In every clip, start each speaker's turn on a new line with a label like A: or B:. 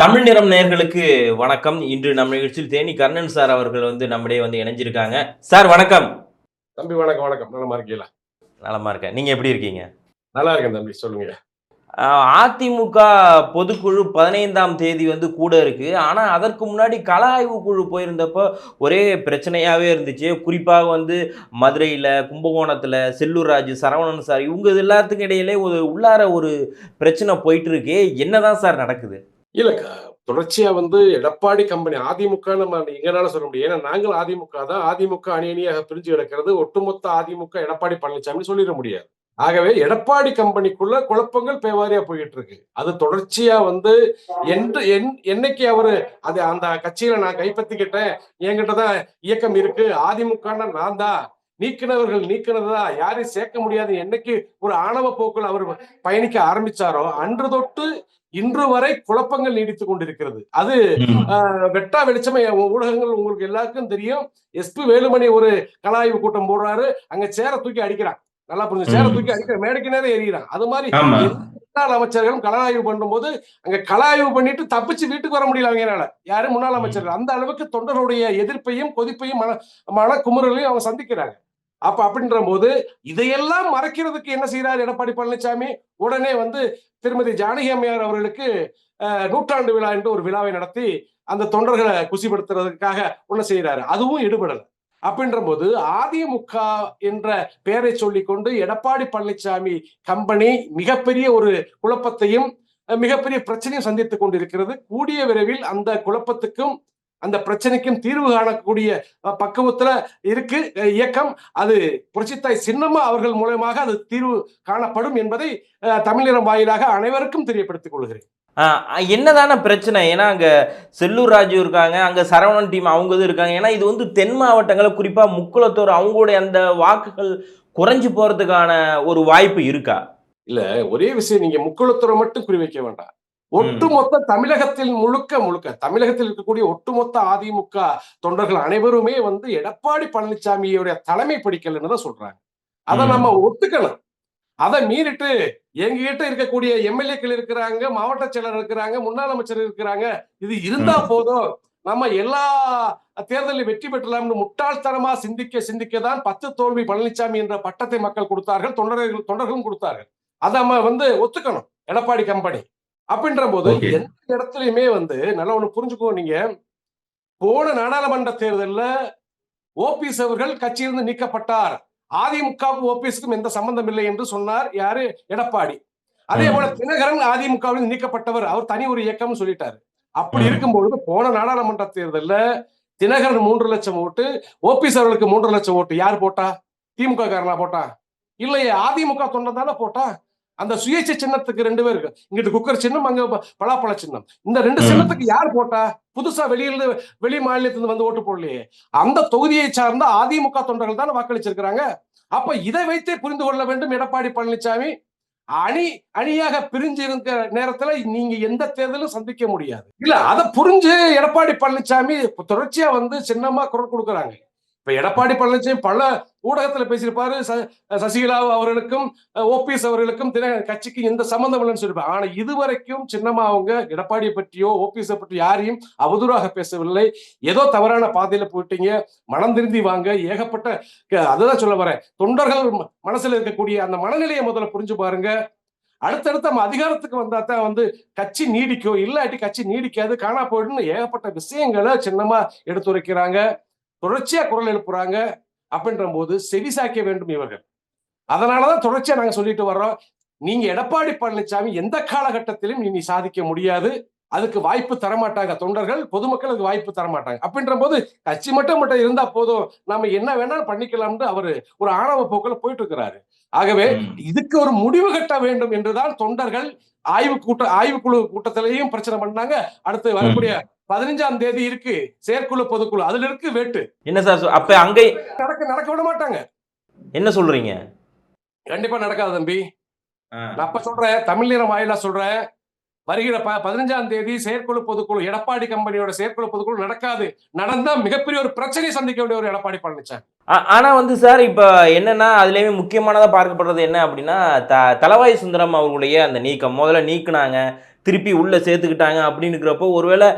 A: தமிழ் நிறம் நேயர்களுக்கு வணக்கம். இன்று நம்ம நிகழ்ச்சியில் தேனி கர்ணன் சார் அவர்கள் வந்து நம்மிடையே வந்து இணைஞ்சிருக்காங்க. சார் வணக்கம்.
B: தம்பி வணக்கம் வணக்கம். நலமா இருக்கீங்களா?
A: நலமா இருக்கேன். நீங்க எப்படி இருக்கீங்க?
B: நல்லா இருக்கேன் தம்பி. சொல்லுங்க.
A: அதிமுக பொதுக்குழு பதினைந்தாம் தேதி வந்து கூட இருக்கு. ஆனா அதற்கு முன்னாடி கள ஆய்வு குழு போயிருந்தப்போ ஒரே பிரச்சனையாவே இருந்துச்சு. குறிப்பாக வந்து மதுரையில கும்பகோணத்துல செல்லூர் ராஜு சரவணன் சார் இவங்க இது எல்லாத்துக்கும் இடையிலே ஒரு உள்ளார ஒரு பிரச்சனை போயிட்டு இருக்கு. என்னதான் சார் நடக்குது?
B: இல்ல தொடர்ச்சியா வந்து எடப்பாடி கம்பெனி அதிமுக நம்ம எங்கனால சொல்ல முடியும். ஏன்னா நாங்கள் அதிமுக தான். அதிமுக அணி அணியாக பிரிஞ்சு கிடக்கிறது. ஒட்டுமொத்த அதிமுக எடப்பாடி பழனிசாமி சொல்லிட முடியாது. ஆகவே எடப்பாடி கம்பெனிக்குள்ள குழப்பங்கள் பேவாரியா போயிட்டு இருக்கு அது தொடர்ச்சியா வந்து என்று என் என்னைக்கு அவரு அது அந்த கட்சியில நான் கைப்பற்றிக்கிட்டேன். என்கிட்டதான் இயக்கம் இருக்கு. அதிமுக நான் தான். நீக்கினவர்கள் நீக்கினதா? யாரையும் சேர்க்க முடியாது. என்னைக்கு ஒரு ஆணவ போக்குல அவர் பயணிக்க ஆரம்பிச்சாரோ அன்று தொட்டு இன்று வரை குழப்பங்கள் நீடித்துக் கொண்டிருக்கிறது. அது வெட்டா வெளிச்சமே ஊடகங்கள் உங்களுக்கு எல்லாருக்கும் தெரியும். எஸ்பி வேலுமணி ஒரு கலாய்வு கூட்டம் போடுறாரு. அங்க சேர தூக்கி அடிக்கிறான். நல்லா புரிஞ்சு சேர. தூக்கி அடிக்கிற மேடைக்கு நேரம் எறிகிறான் அது மாதிரி முன்னாள் அமைச்சர்களும் கலாய்வு பண்ணும்போது அங்க கலாய்வு பண்ணிட்டு தப்பிச்சு வீட்டுக்கு வர முடியல அவங்கனால யாரு? முன்னாள் அமைச்சர்கள். அந்த அளவுக்கு தொண்டருடைய எதிர்ப்பையும் கொதிப்பையும் மன மன குமுறலையும் அவங்க சந்திக்கிறாங்க. அப்ப அப்படின்ற போது இதையெல்லாம் மறைக்கிறதுக்கு என்ன செய்யறாரு எடப்பாடி பழனிசாமி உடனே வந்து திருமதி ஜானகி அம்மையார் அவர்களுக்கு நூற்றாண்டு விழா என்று ஒரு விழாவை நடத்தி அந்த தொண்டர்களை குசிப்படுத்துறதுக்காக ஒண்ணு செய்யறாரு அதுவும் ஈடுபடல. அப்படின்ற போது அதிமுக என்ற பெயரை சொல்லிக்கொண்டு எடப்பாடி பழனிசாமி கம்பெனி மிகப்பெரிய ஒரு குழப்பத்தையும் மிகப்பெரிய பிரச்சனையும் சந்தித்துக் கொண்டிருக்கிறது. கூடிய விரைவில் அந்த குழப்பத்துக்கும் அந்த பிரச்சனைக்கும் தீர்வு காணக்கூடிய பக்குவத்துல இருக்கு இயக்கம். அது புரட்சித்தாய் சின்னம்மா அவர்கள் மூலமாக அது தீர்வு காணப்படும் என்பதை அஹ், தமிழினம் வாயிலாக அனைவருக்கும் தெரியப்படுத்திக் கொள்கிறேன்.
A: ஆஹ் என்னதான பிரச்சனை? ஏன்னா அங்க செல்லூர் ராஜு இருக்காங்க அங்க சரவணன் டீம் அவங்க இது இருக்காங்க. ஏன்னா இது வந்து தென் மாவட்டங்களை குறிப்பா முக்குளத்தூர் அவங்களுடைய அந்த வாக்குகள் குறைஞ்சு போறதுக்கான ஒரு வாய்ப்பு இருக்கா?
B: இல்ல ஒரே விஷயம் நீங்க முக்குளத்துறை மட்டும் குறிவைக்க வேண்டாம். ஒட்டுமொத்த தமிழகத்தில் முழுக்க முழுக்க தமிழகத்தில் இருக்கக்கூடிய ஒட்டுமொத்த அதிமுக தொண்டர்கள் அனைவருமே வந்து எடப்பாடி பழனிசாமியோட தலைமை பிடிக்கலன்னு தான் சொல்றாங்க. அதை. நம்ம ஒத்துக்கணும். அதை மீறிட்டு எங்ககிட்ட இருக்கக்கூடிய எம்எல்ஏக்கள் இருக்கிறாங்க மாவட்ட செயலர் இருக்கிறாங்க முன்னாள் அமைச்சர் இருக்கிறாங்க இது இருந்தா போதும். நம்ம எல்லா தேர்தலில் வெற்றி பெற்றலாம்னு முட்டாள்தனமா சிந்திக்க சிந்திக்க தான் பத்து தோல்வி பழனிசாமி என்ற பட்டத்தை மக்கள் கொடுத்தார்கள் தொண்டர்கள் தொண்டர்களும் கொடுத்தார்கள். அதை நம்ம வந்து ஒத்துக்கணும். எடப்பாடி கம்பெனி. அப்படின்ற போது. எந்த இடத்துலயுமே வந்து நல்லா ஒண்ணு புரிஞ்சுக்கோ நீங்க. போன நாடாளுமன்ற தேர்தல்ல ஓபிஎஸ் அவர்கள் கட்சியிலிருந்து நீக்கப்பட்டார். அதிமுகவுக்கும் ஓபிஎஸ்க்கும் எந்த சம்பந்தம் இல்லை என்று சொன்னார் யாரு? எடப்பாடி. அதே. போல தினகரன் அதிமுகவில் நீக்கப்பட்டவர். அவர் தனி ஒரு இயக்கம்னு சொல்லிட்டாரு. அப்படி. இருக்கும்பொழுது போன நாடாளுமன்ற தேர்தல்ல தினகரன் மூன்று லட்சம் ஓட்டு ஓபிஎஸ் அவர்களுக்கு மூன்று லட்சம் ஓட்டு. யார் போட்டா? திமுக காரனா போட்டா? இல்லையே அதிமுக தொண்டன் தானே போட்டா? அந்த சுயேட்சை சின்னத்துக்கு ரெண்டு பேர் இருக்கு. இங்கிட்டு குக்கர் சின்னம் அங்க பலாப்பழ சின்னம். இந்த ரெண்டு சின்னத்துக்கு யார் போட்டா? புதுசா வெளியில வெளி மாநிலத்திலிருந்து வந்து ஓட்டு போடலையே. அந்த தொகுதியை சார்ந்த அதிமுக தொண்டர்கள் தானே வாக்களிச்சிருக்கிறாங்க. அப்ப இதை வைத்தே புரிந்து கொள்ள வேண்டும் எடப்பாடி பழனிசாமி அணி அணியாக பிரிஞ்சு இருக்கிற நேரத்துல நீங்க எந்த தேர்தலும் சந்திக்க முடியாது. இல்ல அதை புரிஞ்சு எடப்பாடி பழனிசாமி தொடர்ச்சியா வந்து சின்னமா குரல் கொடுக்குறாங்க. இப்ப எடப்பாடி பழனிசாமி பல ஊடகத்துல பேசியிருப்பாரு. சசிகலா அவர்களுக்கும் ஓபிஎஸ் அவர்களுக்கும் தின கட்சிக்கு எந்த சம்பந்தம் இல்லைன்னு சொல்லியிருப்பாரு. ஆனா இதுவரைக்கும் சின்னமா அவங்க எடப்பாடியை பற்றியோ ஓபிஎஸ் பற்றி யாரையும் அவதூறாக பேசவில்லை. ஏதோ தவறான பாதையில போயிட்டீங்க. மனம் திருந்தி வாங்க. ஏகப்பட்ட அதுதான் சொல்ல வரேன். தொண்டர்கள் ம- மனசுல இருக்கக்கூடிய அந்த மனநிலையை முதல்ல புரிஞ்சு பாருங்க. அடுத்தடுத்த நம்ம அதிகாரத்துக்கு வந்தா தான் வந்து கட்சி நீடிக்கும் இல்லாட்டி கட்சி நீடிக்காது காணா போயிடும்னு ஏகப்பட்ட விஷயங்களை சின்னமா எடுத்துரைக்கிறாங்க. தொடர்ச்சியா குரல் எழுப்புறாங்க அப்படின்ற போது செவி சாய்க்க வேண்டும் இவர்கள். அதனாலதான் தொடர்ச்சியா நாங்க சொல்லிட்டு வர்றோம். நீங்க எடப்பாடி பழனிசாமி எந்த காலகட்டத்திலும் இனி சாதிக்க முடியாது. அதுக்கு வாய்ப்பு தரமாட்டாங்க தொண்டர்கள். பொதுமக்கள் அதுக்கு வாய்ப்பு தரமாட்டாங்க. அப்படின்ற போது கட்சி மட்டும் மட்டும் இருந்தா போதும். நம்ம என்ன வேணாலும் பண்ணிக்கலாம்னு அவரு ஒரு ஆணவ போக்கில் போயிட்டு இருக்கிறாரு. ஆகவே. இதுக்கு ஒரு முடிவு கட்ட வேண்டும் என்றுதான் தொண்டர்கள் ஆய்வு கூட்ட ஆய்வுக்குழு கூட்டத்திலையும் பிரச்சனை பண்ணாங்க. அடுத்து வரக்கூடிய பதினஞ்சாம் தேதி இருக்கு செயற்குழு பொதுக்குழு. அதுல இருக்கு வேட்டு.
A: என்ன சார் அப்ப அங்க
B: நடக்க நடக்க விட மாட்டாங்க.
A: என்ன சொல்றீங்க?
B: கண்டிப்பா நடக்காது தம்பி. நான் அப்ப சொல்றேன் தமிழ் நிறம் வாயிலா சொல்றேன். வருகிற ப பதினஞ்சாம் தேதி செயற்குழு பொதுக்குழு எடப்பாடி கம்பெனியோட செயற்குழு பொதுக்குழு நடக்காது. நடந்தா மிகப்பெரிய ஒரு பிரச்சனையை சந்திக்க வேண்டிய ஒரு எடப்பாடி பழனிசாமி
A: ஆனா வந்து சார் இப்ப என்னன்னா அதுலயுமே முக்கியமானதா பார்க்கப்படுறது என்ன அப்படின்னா த தலவாய் சுந்தரம் அவர்களுடைய அந்த நீக்கம். முதல்ல நீக்குனாங்க திருப்பி உள்ள சேர்த்துக்கிட்டாங்க அப்படின்னுக்கிறப்போ ஒருவேளை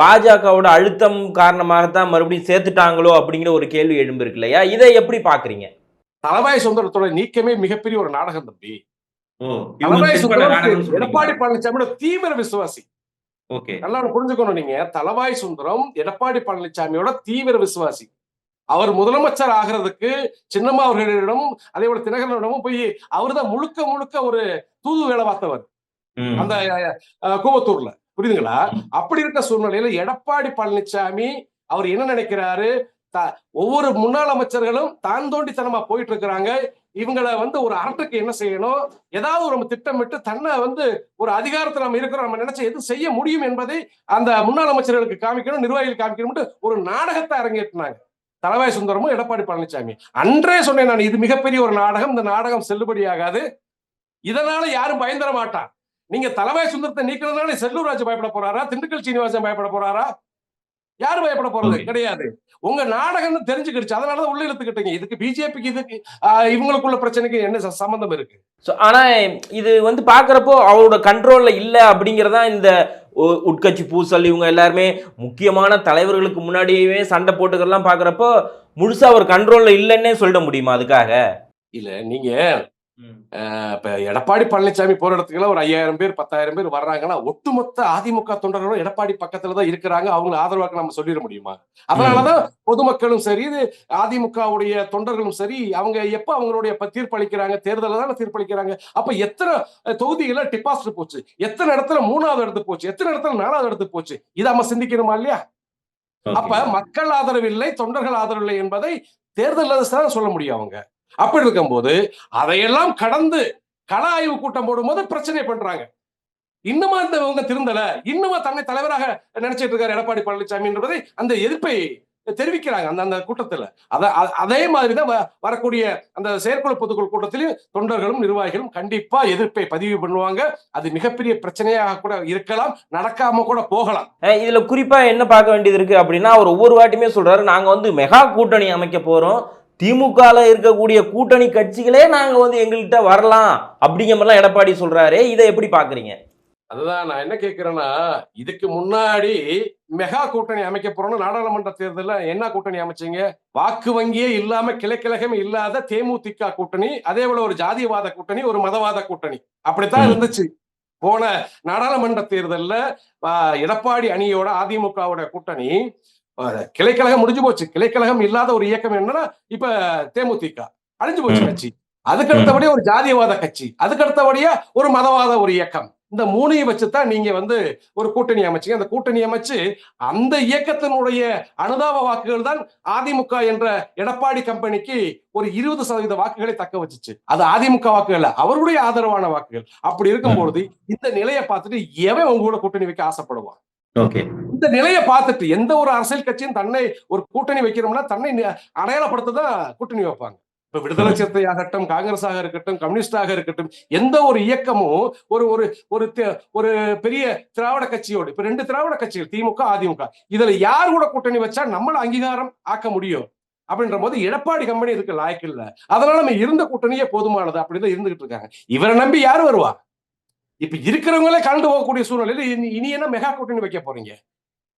A: பாஜகவோட அழுத்தம் காரணமாகத்தான் மறுபடியும் சேர்த்துட்டாங்களோ அப்படிங்கிற ஒரு கேள்வி எழும்பிருக்கு இல்லையா? இதை எப்படி பாக்குறீங்க
B: தலவாய் சுந்தரத்தோட நீக்கமே மிகப்பெரிய ஒரு நாடகம் தம்பி. எடப்பாடி பழனிசாமியோட தீவிர விசுவாசி.
A: ஓகே.
B: நல்லா புரிஞ்சுக்கணும் நீங்க. தலவாய் சுந்தரம் எடப்பாடி பழனிசாமியோட தீவிர விசுவாசி. அவர் முதலமைச்சர் ஆகிறதுக்கு சின்னம்மா அவர்களிடம் அதே போல தினகரனிடமும் போய் அவர்தான் முழுக்க முழுக்க ஒரு தூது வேலை பார்த்தவர். அந்த கோவத்தூர்ல கூவத்தூர்ல. புரியுதுங்களா? அப்படி இருக்க சூழ்நிலையில எடப்பாடி பழனிசாமி அவர் என்ன நினைக்கிறாரு? த- ஒவ்வொரு முன்னாள் அமைச்சர்களும் தான் தோண்டித்தனமா போயிட்டு இருக்கிறாங்க இவங்களை வந்து ஒரு அரட்டுக்கு என்ன செய்யணும்? ஏதாவது ஒரு நம்ம திட்டமிட்டு தன்னை வந்து ஒரு அதிகாரத்துல நம்ம இருக்கிறோம். நம்ம நினைச்ச எது செய்ய முடியும் என்பதை அந்த முன்னாள் அமைச்சர்களுக்கு காமிக்கணும் நிர்வாகிகள் காமிக்கணும்ட்டு ஒரு நாடகத்தை அரங்கேற்றினாங்க. தலவாய் சுந்தரமும் எடப்பாடி பழனிசாமி அன்றே சொன்னேன் நான் இது மிகப்பெரிய ஒரு நாடகம். இந்த நாடகம் செல்லுபடியாகாது. இதனால யாரும் பயந்துட மாட்டான். நீங்க தலவாய் சுந்தரத்தை நீக்கிறதுனால செல்லூர் ராஜு பயப்பட போறாரா? திண்டுக்கல் சீனிவாசன் பயப்பட போறாரா? யாரும் பயப்பட போறது. கிடையாது. உங்க நாடகம்னு தெரிஞ்சுக்கிடுச்சு. அதனாலதான் உள்ள இழுத்துக்கிட்டீங்க. இதுக்கு பிஜேபிக்கு இதுக்கு இவங்களுக்குள்ள பிரச்சனைக்கு என்ன சம்பந்தம் இருக்கு?
A: ஸோ ஆனால் இது வந்து பார்க்குறப்போ அவரோட கண்ட்ரோலில் இல்லை அப்படிங்கிறதா இந்த உ- உட்கட்சி பூசல் இவங்க எல்லாருமே முக்கியமான தலைவர்களுக்கு முன்னாடியே சண்டை போட்டுக்கிறலாம் பார்க்குறப்போ முழுசா அவர் கண்ட்ரோலில் இல்லைன்னே சொல்லிட முடியுமா அதுக்காக?
B: இல்ல நீங்க இப்ப எடப்பாடி பழனிசாமி போற இடத்துக்குலாம் ஒரு ஐயாயிரம் பேர் பத்தாயிரம் பேர் வர்றாங்கன்னா ஒட்டுமொத்த அதிமுக தொண்டர்களும் எடப்பாடி பக்கத்துல தான் இருக்கிறாங்க. அவங்க ஆதரவாக்க நம்ம சொல்லிட முடியுமா? அதனாலதான் பொதுமக்களும் சரி இது அதிமுகவுடைய தொண்டர்களும் சரி அவங்க எப்ப அவங்களுடைய தீர்ப்பளிக்கிறாங்க தேர்தலில் தானே தீர்ப்பளிக்கிறாங்க. அப்ப எத்தனை அஹ், தொகுதிகள்ல டிபாசிட் போச்சு? எத்தனை இடத்துல மூணாவது இடத்து போச்சு? எத்தனை இடத்துல நாலாவது இடத்து போச்சு? இதை நம்ம சிந்திக்கணுமா இல்லையா? அப்ப மக்கள் ஆதரவு இல்லை தொண்டர்கள் ஆதரவு இல்லை என்பதை தேர்தலில் தான் சொல்ல முடியும் அவங்க. அப்படி இருக்கும்போது அதையெல்லாம் கடந்து கள ஆய்வு கூட்டம் போடும்போது பிரச்சனை பண்றாங்க. இன்னுமா இந்த இவங்க திருந்தல? இன்னுமா தன்னை தலைவராக நினைச்சிட்டு இருக்காரு எடப்பாடி பழனிசாமி என்பதை அந்த எதிர்ப்பை தெரிவிக்கிறாங்க அந்த அந்த கூட்டத்துல. அத அதே மாதிரிதான் வ- வரக்கூடிய அந்த செயற்குழு பொதுக்குழு கூட்டத்திலும் தொண்டர்களும் நிர்வாகிகளும் கண்டிப்பா எதிர்ப்பை பதிவு பண்ணுவாங்க. அது மிகப்பெரிய பிரச்சனையாக கூட இருக்கலாம் நடக்காம கூட போகலாம்.
A: இதுல குறிப்பா என்ன பார்க்க வேண்டியது இருக்கு அப்படின்னா அவர் ஒவ்வொரு வாட்டியுமே சொல்றாரு நாங்க வந்து மெகா கூட்டணி அமைக்க போறோம். திமுகல இருக்கக்கூடிய கூட்டணி கட்சிகளே நாங்க வந்து எங்கள்கிட்ட வரலாம் அப்படிங்கிற மாதிரிலாம் எடப்பாடி சொல்றாரு இதை எப்படி பாக்குறீங்க?
B: அதுதான் நான் என்ன கேட்கிறேன்னா இதுக்கு முன்னாடி மெகா கூட்டணி அமைக்க போறோம்னு நாடாளுமன்ற தேர்தலில் என்ன கூட்டணி அமைச்சீங்க? வாக்கு வங்கியே இல்லாம கிளைக்கழகம் இல்லாத தேமுதிக கூட்டணி அதே போல ஒரு ஜாதியவாத கூட்டணி ஒரு மதவாத கூட்டணி. அப்படித்தான். இருந்துச்சு. போன நாடாளுமன்ற தேர்தல்ல எடப்பாடி அணியோட அதிமுகவோட கூட்டணி கிளைக்கழகம் முடிஞ்சு போச்சு. கிளைக்கழகம் இல்லாத ஒரு இயக்கம் என்னன்னா இப்ப தேமுதிக. அழிஞ்சு போச்சு. கட்சி. அதுக்கு அடுத்தபடியா ஒரு ஜாதியவாத கட்சி. அதுக்கு அடுத்தபடியா ஒரு மதவாத ஒரு இயக்கம். இந்த மூணையும் வச்சுதான் நீங்க வந்து ஒரு கூட்டணி அமைச்சீங்க. அந்த கூட்டணி அமைச்சு அந்த இயக்கத்தினுடைய அனுதாப வாக்குகள் தான் அதிமுக என்ற எடப்பாடி கம்பெனிக்கு ஒரு இருபது சதவீத வாக்குகளை தக்க வச்சுச்சு. அது அதிமுக வாக்குகள் அவருடைய ஆதரவான வாக்குகள். அப்படி இருக்கும்பொழுது இந்த நிலையை பார்த்துட்டு எவன் உங்க கூட கூட்டணி வைக்க ஆசைப்படுவான்? இந்த நிலையை பார்த்துட்டு எந்த ஒரு அரசியல் கட்சியும் தன்னை ஒரு கூட்டணி வைக்கிறோம்னா தன்னை அடையாளப்படுத்த தான் கூட்டணி வைப்பாங்க. இப்ப விடுதலை சிறுத்தை ஆகட்டும் காங்கிரஸாக இருக்கட்டும் கம்யூனிஸ்டாக இருக்கட்டும் எந்த ஒரு இயக்கமும் ஒரு ஒரு ஒரு ஒரு பெரிய திராவிட கட்சியோடு இப்ப ரெண்டு திராவிட கட்சிகள் திமுக அதிமுக இதுல யார் கூட கூட்டணி வச்சா நம்மள அங்கீகாரம் ஆக்க முடியும்? அப்படின்ற போது எடப்பாடி கம்பெனி இதுக்கு லாய்க்கு இல்ல. அதனால நம்ம இருந்த கூட்டணியே போதுமானது அப்படிதான் இருந்துகிட்டு இருக்காங்க. இவரை நம்பி யார் வருவா? இப்ப இருக்கிறவங்களே கலந்து போகக்கூடிய சூழ்நிலையில இனி- என்ன மெகா கூட்டணி வைக்க போறீங்க?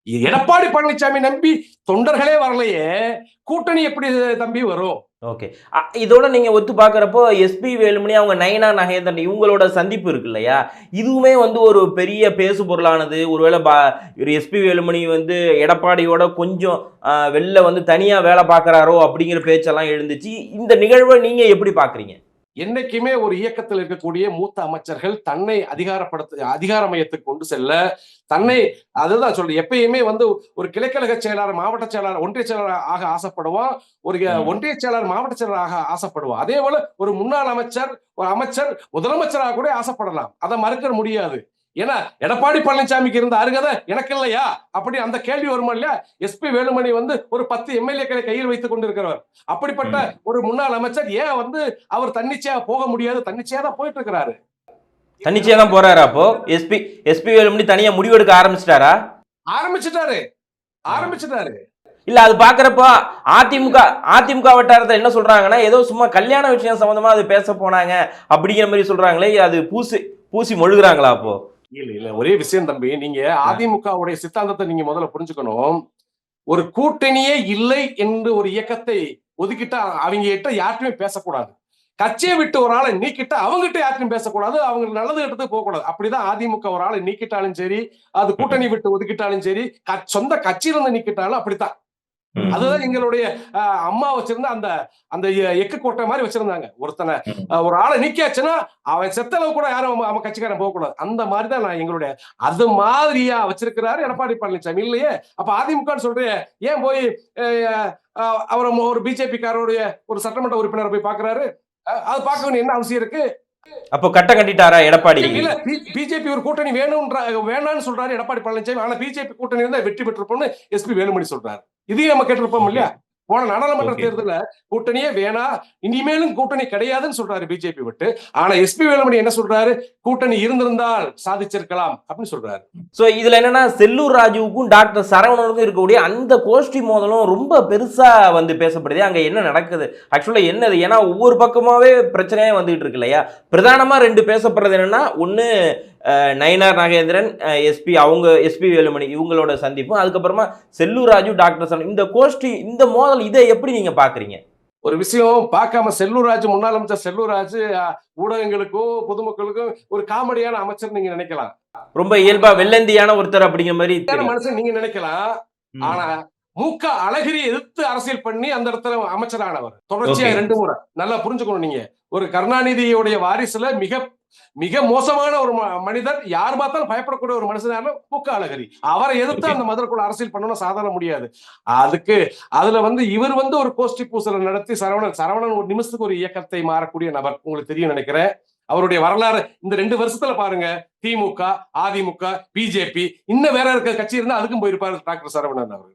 B: எடப்பாடி பழனிசாமி நம்பி தொண்டர்களே வரலையே கூட்டணி எப்படி தம்பி வரும்?
A: ஓகே. இதோட நீங்க ஒத்து பார்க்குறப்போ எஸ்பி வேலுமணி அவங்க நயனா நகேந்திரன் இவங்களோட சந்திப்பு இருக்கு இல்லையா? இதுவுமே வந்து ஒரு பெரிய பேசு பொருளானது. ஒருவேளை பா ஒரு எஸ்பி வேலுமணி வந்து எடப்பாடியோட கொஞ்சம் வெளில வந்து தனியா வேலை பார்க்குறாரோ அப்படிங்கிற பேச்செல்லாம் எழுந்துச்சு. இந்த நிகழ்வை நீங்க எப்படி பாக்குறீங்க
B: என்னைக்குமே ஒரு இயக்கத்தில் இருக்கக்கூடிய மூத்த அமைச்சர்கள் தன்னை அதிகாரப்படுத்த அதிகார மையத்துக்கு கொண்டு செல்ல தன்னை அதுதான் சொல்றேன் எப்பயுமே வந்து ஒரு கிளைக்கழக செயலாளர் மாவட்ட செயலாளர் ஒன்றிய செயலாளர் ஆக ஆசைப்படுவான் ஒரு. ஒன்றிய செயலாளர் மாவட்ட செயலாளர் ஆக ஆசைப்படுவான். அதே போல ஒரு முன்னாள் அமைச்சர் ஒரு அமைச்சர் முதலமைச்சராக கூட ஆசைப்படலாம். அதை மறுக்க முடியாது. ஏன்னா எடப்பாடி பழனிசாமிக்கு இருந்த அருகதை எனக்கு இல்லையா? அப்படி அந்த கேள்வி வருமா இல்லையா? எஸ்பி வேலுமணி வந்து ஒரு பத்து எம்எல்ஏக்களை கையில் வைத்துக் கொண்டிருக்கிறவர். அப்படிப்பட்ட ஒரு முன்னாள் அமைச்சர் ஏன் வந்து அவர் தன்னிச்சையா போக முடியாது? தன்னிச்சையா தான் போயிட்டு இருக்கிறாரு
A: தன்னிச்சையா தான் போறாரா அப்போ? எஸ்பி எஸ்பி வேலுமணி தனியா முடிவெடுக்க ஆரம்பிச்சிட்டாரா?
B: ஆரம்பிச்சிட்டாரு. ஆரம்பிச்சிட்டாரு.
A: இல்ல அது பாக்குறப்போ அதிமுக அதிமுக வட்டாரத்தில் என்ன சொல்றாங்கன்னா ஏதோ சும்மா கல்யாண விஷயம் சம்பந்தமா அது பேச போனாங்க அப்படிங்கிற மாதிரி சொல்றாங்களே அது பூசி பூசி மொழுகுறாங்களா அப்போ?
B: இல்ல இல்ல. ஒரே விஷயம் தம்பி நீங்க அதிமுகவுடைய சித்தாந்தத்தை நீங்க முதல்ல புரிஞ்சுக்கணும். ஒரு கூட்டணியே இல்லை என்று ஒரு இயக்கத்தை ஒதுக்கிட்டா அவங்க கிட்ட யார்கிட்டயுமே பேசக்கூடாது. கட்சியை விட்டு ஒரு ஆளை நீக்கிட்டா அவங்ககிட்ட யார்கிட்டயும் பேசக்கூடாது. அவங்க நல்லது எடுத்து போக கூடாது அப்படிதான் அதிமுக ஒரு ஆளை நீக்கிட்டாலும் சரி அது கூட்டணி விட்டு ஒதுக்கிட்டாலும் சரி சொந்த கட்சியில இருந்து நீக்கிட்டாலும் அப்படித்தான். அதுதான் எங்களுடைய அம்மா வச்சிருந்த அந்த அந்த எக்கு கோட்டை மாதிரி வச்சிருந்தாங்க. ஒருத்தனை ஒரு ஆளை நீக்கியாச்சுன்னா அவன் செத்தளவு கூட யாரும் அவன் கட்சிக்காரன் போக கூடாது அந்த மாதிரி தான் நான் எங்களுடைய அது மாதிரியா வச்சிருக்கிறாரு எடப்பாடி பழனிசாமி. இல்லையே? அப்ப அதிமுகன்னு சொல்றேன் ஏன் போய் அவரை ஒரு பிஜேபி காரருடைய ஒரு சட்டமன்ற உறுப்பினரை போய் பாக்குறாரு? அது பார்க்க வேண்டிய என்ன அவசியம் இருக்கு?
A: அப்போ கட்ட கட்டிட்டாரா எடப்பாடி?
B: இல்ல பிஜேபி ஒரு கூட்டணி வேணும்ன்ற வேணாம்னு சொல்றாரு எடப்பாடி பழனிசாமி. ஆனா பிஜேபி கூட்டணி இருந்தா வெற்றி பெற்றிருப்போம்னு எஸ்பி வேலுமணி சொல்றாரு. இதையும் நம்ம கேட்டிருப்போம் இல்லையா? போன நாடாளுமன்ற. தேர்தல்ல கூட்டணியே வேணா இனிமேலும் கூட்டணி கிடையாதுன்னு சொல்றாரு பிஜேபி விட்டு. ஆனா எஸ்பி வேலுமணி என்ன சொல்றாரு? கூட்டணி இருந்திருந்தால் சாதிச்சிருக்கலாம் அப்படின்னு சொல்றாரு.
A: ஸோ இதுல என்னன்னா செல்லூர் ராஜுவுக்கும் டாக்டர் சரவணனுக்கும் இருக்கக்கூடிய அந்த கோஷ்டி மோதலும் ரொம்ப பெருசா வந்து பேசப்படுது. அங்க என்ன நடக்குது? ஆக்சுவலா என்னது ஏன்னா ஒவ்வொரு பக்கமாவே பிரச்சனையே வந்துகிட்டு இருக்கு இல்லையா? பிரதானமா ரெண்டு பேசப்படுறது என்னன்னா ஒன்னு நயினார் நாகேந்திரன் எஸ்பி அவங்க எஸ்பி வேலுமணி இவங்களோட சந்திப்பும் அதுக்கப்புறமா செல்லூர் ராஜு டாக்டர் சரவணன் இந்த கோஷ்டி இந்த மோதல் இதை எப்படி நீங்க பாக்குறீங்க
B: ஒரு விஷயம் பார்க்காம செல்லூராஜ் முன்னாள் அமைச்சர் செல்லூராஜ் ஊடகங்களுக்கும் பொதுமக்களுக்கும் ஒரு காமெடியான அமைச்சர் நீங்க நினைக்கலாம்.
A: ரொம்ப இயல்பா வெள்ளந்தியான ஒருத்தர் அப்படிங்கிற மாதிரி.
B: மனுஷன் நீங்க நினைக்கலாம். ஆனா மூக்க அழகிரி எதிர்த்து அரசியல் பண்ணி அந்த இடத்துல அமைச்சரானவர். தொடர்ச்சியா. ரெண்டு முறை. நல்லா புரிஞ்சுக்கணும் நீங்க. ஒரு கருணாநிதியுடைய வாரிசுல மிக மிக மோசமான ஒரு மனிதர் யார் பார்த்தாலும் பயப்படக்கூடிய ஒரு மனுஷனான மூக்க அழகிரி அவரை எதிர்த்து. அந்த மதுரைக்குள்ள அரசியல் பண்ணணும் சாதாரண முடியாது. அதுக்கு அதுல வந்து இவர் வந்து ஒரு கோஷ்டி பூசலை நடத்தி சரவணன் சரவணன் ஒரு நிமிஷத்துக்கு ஒரு இயக்கத்தை மாறக்கூடிய நபர் உங்களுக்கு தெரியும் நினைக்கிறேன். அவருடைய வரலாறு இந்த ரெண்டு வருஷத்துல பாருங்க. திமுக அதிமுக பிஜேபி இன்னும் வேற இருக்க கட்சி இருந்தா அதுக்கும் போயிருப்பாரு டாக்டர் சரவணன் அவர்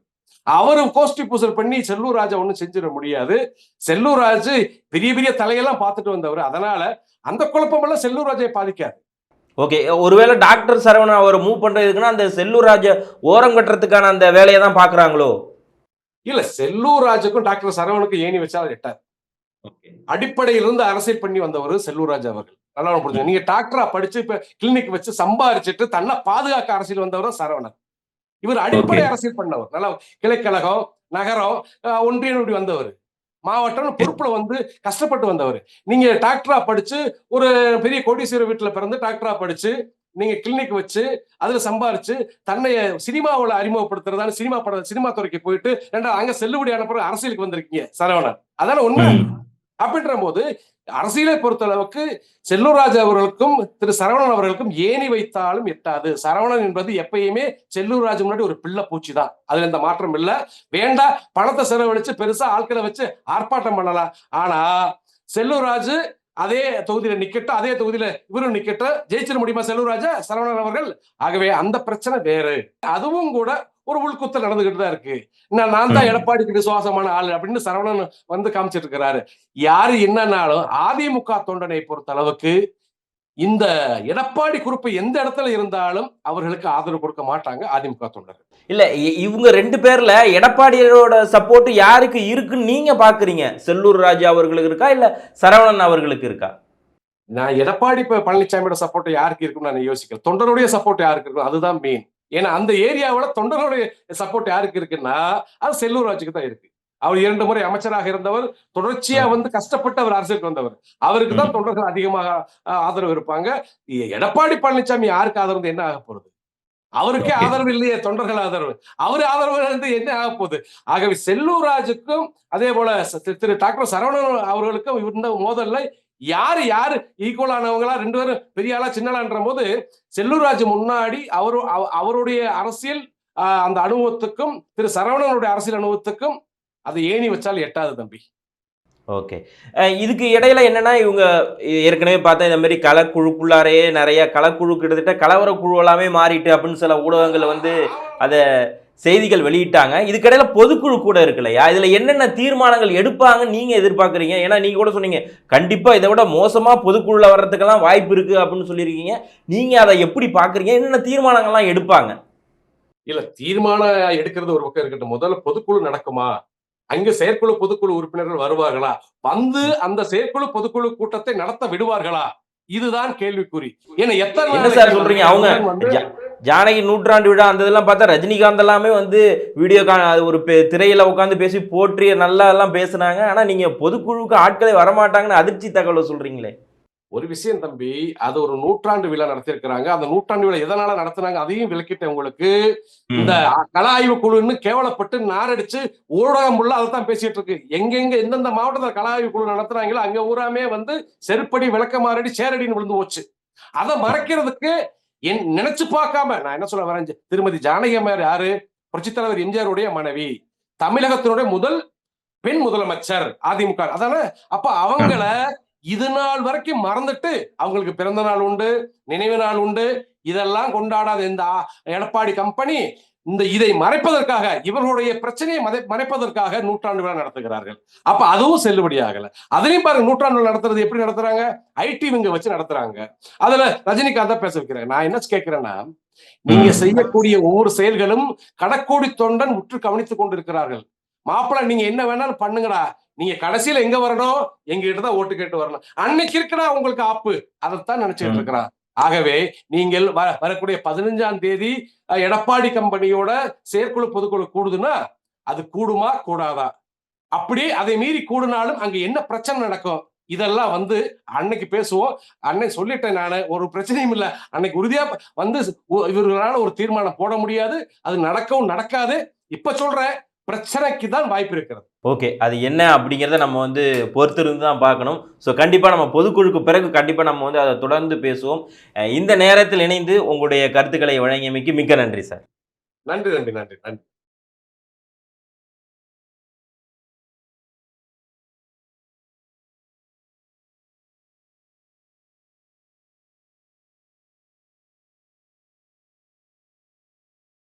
B: அவரு கோஷ்டி பூசல் பண்ணி செல்லூர் ராஜா ஒண்ணும் செஞ்சிட முடியாது. செல்லூர் ராஜு பெரிய பெரிய தலையெல்லாம் பார்த்துட்டு வந்தவர். அதனால அந்த குழப்பம் எல்லாம் செல்லூர் ராஜை பாதிக்காது.
A: ஓகே ஒருவேளை டாக்டர் சரவணன் அவரை மூவ் பண்றதுக்குன்னா அந்த செல்லூர் ராஜ ஓரம் கட்டுறதுக்கான அந்த வேலையை தான் பாக்குறாங்களோ
B: இல்ல செல்லூர் ராஜுக்கும் டாக்டர் சரவணுக்கும் ஏணி வச்சால் எட்டார். அடிப்படையிலிருந்து அரசியல் பண்ணி வந்தவர் செல்லூர் ராஜா அவர்கள். நல்லா புரிஞ்சுங்க நீங்க டாக்டரா படிச்சு இப்ப கிளினிக் வச்சு சம்பாரிச்சிட்டு தன்னை பாதுகாக்க அரசியல் வந்தவர் சரவணன். இவர் அடிப்படை. அரசியல் பண்ணவர். நல்லா கிளைக்கழகம் நகரம் இப்படி வந்தவர். மாவட்டம் பொறுப்புல வந்து கஷ்டப்பட்டு வந்தவர். நீங்க டாக்டரா படிச்சு ஒரு பெரிய கோடீஸ்வரர் வீட்டுல பிறந்து டாக்டரா படிச்சு நீங்க கிளினிக் வச்சு அதுல சம்பாரிச்சு தன்னை சினிமாவுல அறிமுகப்படுத்துறதால சினிமா பட சினிமா துறைக்கு போயிட்டு ரெண்டா அங்க செல்லுபடியான பிறகு அரசியலுக்கு வந்திருக்கீங்க சரவணன். அதான உண்மை? அப்படின்ற போது அரசியலை பொறுத்தளவுக்கு செல்லூர்ராஜ் அவர்களுக்கும் திரு சரவணன் அவர்களுக்கும் ஏணி வைத்தாலும் எட்டாது. சரவணன் என்பது எப்பயுமே செல்லூர்ராஜ் முன்னாடி ஒரு பிள்ளை பூச்சி தான் அதுல எந்த மாற்றம் இல்லை. வேண்டாம் பணத்தை செலவழிச்சு பெருசா ஆட்களை வச்சு ஆர்ப்பாட்டம் பண்ணலாம். ஆனா செல்லூர்ராஜ் அதே தொகுதியில நிக்கட்டும் அதே தொகுதியில இவரும் நிக்கட்டும். ஜெயிச்சிட முடியுமா செல்லூர்ராஜா? சரவணன் அவர்கள். ஆகவே அந்த பிரச்சனை வேறு. அதுவும் கூட ஒரு உள்குத்தல் நடந்துகிட்டு தான் இருக்கு. நான் நான் தான்
A: ம்.
B: எடப்பாடிக்கு விசுவாசமான ஆள் அப்படின்னு சரவணன் வந்து காமிச்சிட்டு இருக்கிறாரு யாரு என்னன்னாலும் அதிமுக தொண்டனை பொறுத்த அளவுக்கு இந்த எடப்பாடி குறிப்பு எந்த இடத்துல இருந்தாலும் அவர்களுக்கு ஆதரவு கொடுக்க மாட்டாங்க அதிமுக தொண்டர்
A: இல்ல இவங்க ரெண்டு பேர்ல எடப்பாடியோட சப்போர்ட் யாருக்கு இருக்குன்னு நீங்க பாக்குறீங்க? செல்லூர் ராஜா அவர்களுக்கு இருக்கா இல்ல சரவணன் அவர்களுக்கு இருக்கா?
B: நான் எடப்பாடி பழனிசாமியோட சப்போர்ட் யாருக்கு இருக்குன்னு நான் யோசிக்கிறேன் தொண்டருடைய சப்போர்ட் யாருக்கு இருக்கும் அதுதான் மெயின் ஏன்னா அந்த ஏரியாவுல தொண்டருடைய சப்போர்ட் யாருக்கு இருக்குன்னா அது செல்லூர் ராஜுக்கு தான் இருக்கு. அவர் இரண்டு முறை அமைச்சராக இருந்தவர் தொடர்ச்சியா வந்து கஷ்டப்பட்டு அவர் அரசியலுக்கு வந்தவர். அவருக்கு தான் தொண்டர்கள் அதிகமாக ஆதரவு இருப்பாங்க. எடப்பாடி பழனிசாமி யாருக்கு ஆதரவு என்ன ஆக போறது அவருக்கே. ஆதரவு இல்லையே தொண்டர்கள் ஆதரவு. அவர் ஆதரவு இருந்து என்ன ஆக போகுது? ஆகவே செல்லூர் ராஜுக்கும் அதே போல திரு டாக்டர் சரவணன் அவர்களுக்கும் இந்த மோதல்ல யாரு யாரு? ஈக்குவலானவங்களா ரெண்டு பேரும் பெரிய ஆளா சின்னலான்ற போது செல்லூர்ராஜ் முன்னாடி அவரு அவ- அவருடைய அரசியல் அந்த அனுபவத்துக்கும் திரு சரவணனுடைய அரசியல் அனுபவத்துக்கும் அது ஏணி வச்சால் எட்டாது தம்பி.
A: ஓகே. இதுக்கு இடையில என்னன்னா இவங்க ஏற்கனவே பார்த்தா இந்த மாதிரி கலக்குழுக்குள்ளாரையே நிறைய கலக்குழு கிட்டத்தட்ட கலவர குழு எல்லாமே மாறிட்டு அப்படின்னு சில ஊடகங்கள் வந்து அதை செய்திகள் வெளியிட்டாங்க. இதுக்கிடையில பொதுக்குழு கூட இருக்கு இல்லையா இதுல என்னென்ன தீர்மானங்கள் எடுப்பாங்க நீங்க எதிர்பார்க்குறீங்க? ஏன்னா நீங்க கூட சொன்னீங்க கண்டிப்பா இதை விட மோசமா பொதுக்குழுல வர்றதுக்கெல்லாம் வாய்ப்பு இருக்கு அப்படின்னு சொல்லியிருக்கீங்க. நீங்க அதை எப்படி பாக்குறீங்க என்னென்ன தீர்மானங்கள்லாம் எடுப்பாங்க?
B: இல்ல தீர்மானம் எடுக்கிறது ஒரு பக்கம் இருக்கட்டும். முதல்ல பொதுக்குழு நடக்குமா? அங்க செயற்குழு பொதுக்குழு உறுப்பினர்கள் வருவார்களா? வந்து அந்த செயற்குழு பொதுக்குழு கூட்டத்தை நடத்த விடுவார்களா? இதுதான் கேள்விக்குறி. ஏன்னா எத்தனை
A: சார் சொல்றீங்க? அவங்க ஜானகி நூற்றாண்டு விழா அந்த இதெல்லாம் பார்த்தா ரஜினிகாந்த் எல்லாமே வந்து வீடியோ கா ஒரு திரையில உட்காந்து பேசி போற்றி நல்லா எல்லாம் பேசுனாங்க. ஆனா நீங்க பொதுக்குழுவுக்கு ஆட்களே வரமாட்டாங்கன்னு அதிர்ச்சி தகவலை சொல்றீங்களே.
B: ஒரு விஷயம் தம்பி அது ஒரு நூற்றாண்டு விழா நடத்திருக்கிறாங்க அந்த நூற்றாண்டு விழா எதனால நடத்துனாங்க அதையும் விளக்கிட்டேன் உங்களுக்கு. இந்த கள ஆய்வு குழுன்னு கேவலப்பட்டு நாரடிச்சு ஊடகம் உள்ள அதை தான் பேசிட்டு இருக்கு. எங்கெங்க எந்தெந்த மாவட்டத்தில் கள ஆய்வு குழு நடத்துறாங்களோ அங்க ஊராமே வந்து செருப்படி விளக்கமாறடி சேரடின்னு விழுந்து போச்சு. அதை மறைக்கிறதுக்கு என் நினைச்சு பார்க்காம நான் என்ன சொல்ல வரேன் திருமதி ஜானகி அம்மையார் யாரு? புரட்சித் தலைவர் எம்ஜிஆருடைய மனைவி. தமிழகத்தினுடைய முதல் பெண் முதலமைச்சர் அதிமுக. அதானே அப்ப அவங்கள இது நாள் வரைக்கும் மறந்துட்டு அவங்களுக்கு பிறந்த நாள் உண்டு நினைவு நாள் உண்டு இதெல்லாம் கொண்டாடாத இந்த எடப்பாடி கம்பெனி இந்த இதை மறைப்பதற்காக இவர்களுடைய பிரச்சனையை மறை மறைப்பதற்காக நூற்றாண்டு விழா நடத்துகிறார்கள். அப்ப அதுவும் செல்லுபடியாகல அதுலயும் பாருங்க நூற்றாண்டு விழா நடத்துறது எப்படி நடத்துறாங்க? ஐடி விங்க வச்சு நடத்துறாங்க. அதுல ரஜினிகாந்த் தான் பேச வைக்கிறாங்க நான் என்ன கேட்கிறேன்னா நீங்க செய்யக்கூடிய ஒவ்வொரு செயல்களும் கடக்கோடி தொண்டன் உற்று கவனித்துக் கொண்டிருக்கிறார்கள். மாப்பிள்ளை நீங்க என்ன வேணாலும் பண்ணுங்கடா. நீங்க கடைசியில எங்க வரணும்? எங்க கிட்ட தான் ஓட்டு கேட்டு வரணும். அன்னைக்கு இருக்கடா உங்களுக்கு ஆப்பு. அதைத்தான் நினைச்சுட்டு. இருக்கிறான் ஆகவே நீங்கள் வ- வரக்கூடிய பதினஞ்சாம் தேதி அஹ், எடப்பாடி கம்பெனியோட செயற்குழு பொதுக்குழு கூடுதுன்னா அது கூடுமா கூடாதா? அப்படி அதை மீறி கூடுனாலும் அங்க என்ன பிரச்சனை நடக்கும்? இதெல்லாம் வந்து அன்னைக்கு பேசுவோம். அன்னை சொல்லிட்டேன் நானு ஒரு பிரச்சனையும் இல்ல. அன்னைக்கு உறுதியா வந்து இவர்களால ஒரு தீர்மானம் போட முடியாது. அது நடக்கவும் நடக்காது. இப்ப சொல்றேன் பிரச்சனைக்கு தான் வாய்ப்பு இருக்கிறது.
A: ஓகே அது என்ன அப்படிங்கிறத நம்ம வந்து பொறுத்திருந்து தான் பார்க்கணும். ஸோ கண்டிப்பாக நம்ம பொதுக்குழுக்கு பிறகு கண்டிப்பாக நம்ம வந்து அதை தொடர்ந்து பேசுவோம். இந்த நேரத்தில் இணைந்து உங்களுடைய கருத்துக்களை வழங்கியமைக்கு மிக்க நன்றி சார்.
B: நன்றி நன்றி நன்றி நன்றி.